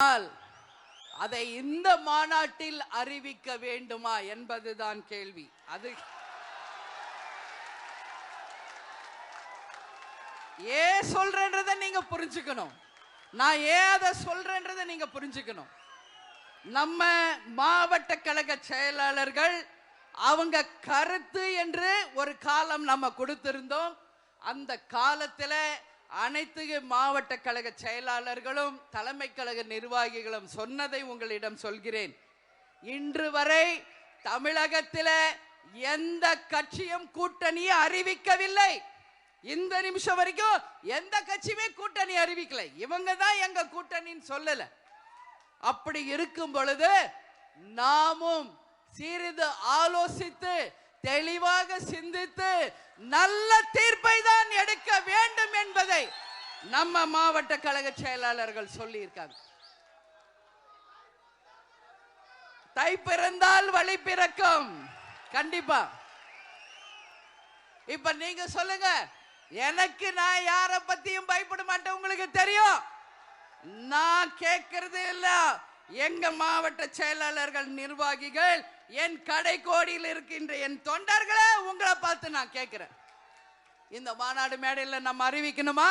ஆனால் அதை இந்த மாநாட்டில் அறிவிக்க வேண்டுமா என்பதுதான் கேள்வி. அது ஏன் சொல்றேன்றதை நீங்க புரிஞ்சுக்கணும். நான் ஏன் அதை சொல்றேன்றதை நீங்க புரிஞ்சுக்கணும். நம்ம மாவட்ட கழக செயலாளர்கள் அவங்க கருத்து என்று ஒரு காலம் நம்ம கொடுத்திருந்தோம். அந்த காலத்துல அனைத்து மாவட்ட கழக செயலாளர்களும் தலைமை கழக நிர்வாகிகளும் சொன்னதை உங்களிடம் சொல்கிறேன். இன்று வரை தமிழகத்தில் எந்த கட்சியும் கூட்டணியை அறிவிக்கவில்லை. இந்த நிமிஷம் வரைக்கும் எந்த கட்சியுமே கூட்டணி அறிவிக்கல. இவங்க தான் எங்க கூட்டணின்னு சொல்லல. அப்படி இருக்கும் பொழுது நாமும் சிறிது ஆலோசித்து தெளிவாக சிந்தித்து நல்ல தீர்ப்பை என்பதை நம்ம மாவட்ட கழக செயலாளர்கள் சொல்லி இருக்காங்க தை பிறந்தால் வழி பிறக்கும். கண்டிப்பா. இப்ப நீங்க சொல்லுங்க எனக்கு நான் யார பத்தியும் பயப்பட மாட்டேன் உங்களுக்கு தெரியும். நான் கேட்கறது இல்ல. எங்க மாவட்ட செயலாளர்கள் நிர்வாகிகள் என் கடை கோடியில் இருக்கின்ற என் தொண்டர்களை உங்களை பார்த்து நான் கேட்கிறேன். இந்த மாநாடு மேடையில் நம்ம அறிவிக்கணுமா?